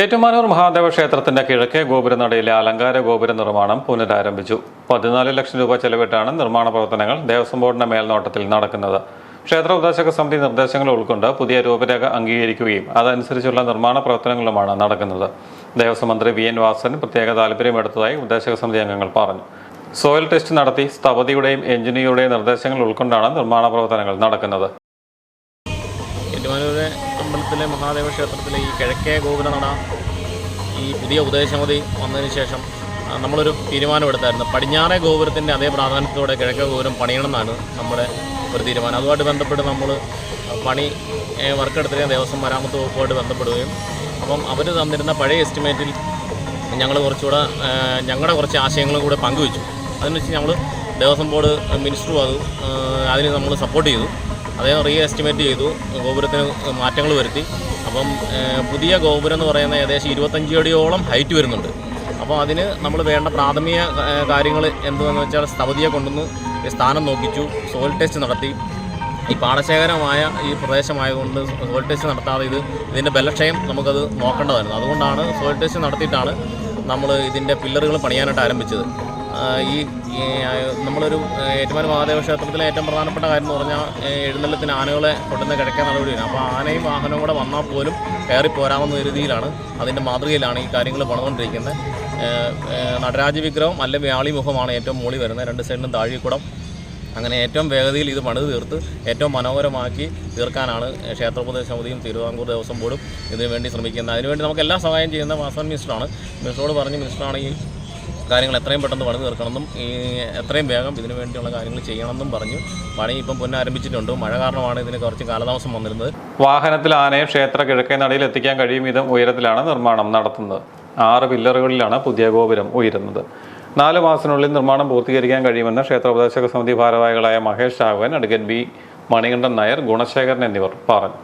ഏറ്റുമാനൂർ മഹാദേവ ക്ഷേത്രത്തിന്റെ കിഴക്കേ ഗോപുരനടയിലെ അലങ്കാര ഗോപുര നിർമ്മാണം പുനരാരംഭിച്ചു. പതിനാല് ലക്ഷം രൂപ ചെലവിട്ടാണ് നിർമ്മാണ പ്രവർത്തനങ്ങൾ ദേവസ്വം ബോർഡിന്റെ മേൽനോട്ടത്തിൽ നടക്കുന്നത്. ക്ഷേത്ര ഉപദേശക സമിതി നിർദ്ദേശങ്ങൾ ഉൾക്കൊണ്ട് പുതിയ രൂപരേഖ അംഗീകരിക്കുകയും അതനുസരിച്ചുള്ള നിർമ്മാണ പ്രവർത്തനങ്ങളുമാണ് നടക്കുന്നത്. ദേവസ്വം മന്ത്രി വി എൻ വാസൻ പ്രത്യേക താല്പര്യമെടുത്തതായി ഉപദേശക സമിതി അംഗങ്ങൾ പറഞ്ഞു. സോയിൽ ടെസ്റ്റ് നടത്തി സ്ഥപതിയുടെയും എഞ്ചിനീയറുടെയും നിർദ്ദേശങ്ങൾ ഉൾക്കൊണ്ടാണ് നിർമ്മാണ പ്രവർത്തനങ്ങൾ നടക്കുന്നത്. ഏറ്റുമാനൂരെ അമ്പലത്തിലെ മഹാദേവ ക്ഷേത്രത്തിലെ ഈ കിഴക്കേ ഗോപുര നട ഈ പുതിയ ഉപദേശമതി വന്നതിന് ശേഷം നമ്മളൊരു തീരുമാനമെടുത്തായിരുന്നു പടിഞ്ഞാറേ ഗോപുരത്തിന്റെ അതേ പ്രാധാന്യത്തോടെ കിഴക്കേ ഗോപുരം പണിയണമെന്നാണ് നമ്മുടെ ഒരു തീരുമാനം. അതുമായിട്ട് ബന്ധപ്പെട്ട് നമ്മൾ പണി വർക്കെടുത്തിരിക്കുന്ന ദേവസ്വം മരാമത്ത് വകുപ്പുമായിട്ട് ബന്ധപ്പെടുകയും അപ്പം അവർ തന്നിരുന്ന പഴയ എസ്റ്റിമേറ്റിൽ ഞങ്ങൾ കുറച്ചുകൂടെ ഞങ്ങളുടെ കുറച്ച് ആശയങ്ങളും കൂടെ പങ്കുവച്ചു. അതിന് വെച്ച് ഞങ്ങൾ ദേവസ്വം ബോർഡ് മിനിസ്റ്ററും അത് അതിന് നമ്മൾ സപ്പോർട്ട് ചെയ്തു. അദ്ദേഹം റീ എസ്റ്റിമേറ്റ് ചെയ്തു ഗോപുരത്തിന് മാറ്റങ്ങൾ വരുത്തി. അപ്പം പുതിയ ഗോപുരം എന്ന് പറയുന്ന ഏകദേശം ഇരുപത്തഞ്ച് അടിയോളം ഹൈറ്റ് വരുന്നുണ്ട്. അപ്പോൾ അതിന് നമ്മൾ വേണ്ട പ്രാഥമിക കാര്യങ്ങൾ എന്തുവെന്ന് വെച്ചാൽ സ്ഥപതിയെ കൊണ്ടുവന്ന് സ്ഥാനം നോക്കിച്ചു സോയിൽ ടെസ്റ്റ് നടത്തി. ഈ പാടശേഖരമായ ഈ പ്രദേശമായതുകൊണ്ട് സോയിൽ ടെസ്റ്റ് നടത്താതെ ഇത് ഇതിന്റെ ബലക്ഷയം നമുക്കത് നോക്കേണ്ടതായിരുന്നു. അതുകൊണ്ടാണ് സോയിൽ ടെസ്റ്റ് നടത്തിയിട്ടാണ് നമ്മൾ ഇതിന്റെ പില്ലറുകൾ പണിയാനായിട്ട് ആരംഭിച്ചത്. ഈ നമ്മളൊരു ഏറ്റുമാനൂർ മഹാദേവ ക്ഷേത്രത്തിലെ ഏറ്റവും പ്രധാനപ്പെട്ട കാര്യം എന്ന് പറഞ്ഞാൽ എഴുന്നള്ളത്തിന് ആനകളെ കൊണ്ടുവന്ന് കിടക്കാൻ നടപടി നടപടിയാണ് അപ്പോൾ ആനയും വാഹനവും കൂടെ വന്നാൽ പോലും കയറി പോരാമെന്ന രീതിയിലാണ് അതിന്റെ മാതൃകയിലാണ് ഈ കാര്യങ്ങൾ പണിതുകൊണ്ടിരിക്കുന്നത്. നടരാജ വിഗ്രഹം അല്ല വ്യാളി മുഖമാണ് ഏറ്റവും മുകളിൽ വരുന്നത്. രണ്ട് സൈഡിലും താഴിക്കുടം അങ്ങനെ ഏറ്റവും വേഗതയിൽ ഇത് പണിത് തീർത്ത് ഏറ്റവും മനോഹരമാക്കി തീർക്കാനാണ് ക്ഷേത്രപ്രദേശ സമിതിയും തിരുവിതാംകൂർ ദേവസ്വം ബോർഡും ഇതിനുവേണ്ടി ശ്രമിക്കുന്നത്. അതിനുവേണ്ടി നമുക്ക് എല്ലാ സഹായം ചെയ്യുന്ന വാസവൻ മിനിസ്റ്ററാണ്. മിനിസ്റ്ററോട് പറഞ്ഞ് മിനിസ്റ്ററാണ് ഈ കാര്യങ്ങൾ എത്രയും പെട്ടെന്ന് പണി തീർക്കണമെന്നും ഈ എത്രയും വേഗം ഇതിനു വേണ്ടിയുള്ള കാര്യങ്ങൾ ചെയ്യണമെന്നും പറഞ്ഞു. പണി ഇപ്പം പുനരാരംഭിച്ചിട്ടുണ്ട്. മഴ കാരണമാണ് ഇതിന് കുറച്ച് കാലതാമസം വന്നിരുന്നത്. വാഹനത്തിൽ ആനയെ ക്ഷേത്ര കിഴക്കേ നടയിൽ എത്തിക്കാൻ കഴിയും വിധം ഉയരത്തിലാണ് നിർമ്മാണം നടത്തുന്നത്. ആറ് പില്ലറുകളിലാണ് പുതിയ ഗോപുരം ഉയരുന്നത്. നാല് മാസത്തിനുള്ളിൽ നിർമ്മാണം പൂർത്തീകരിക്കാൻ കഴിയുമെന്ന് ക്ഷേത്രോപദേശക സമിതി ഭാരവാഹികളായ മഹേഷ് രാഘവൻ അടുക്കൻ ബി മണികണ്ഠൻ നായർ ഗുണശേഖരൻ എന്നിവർ പറഞ്ഞു.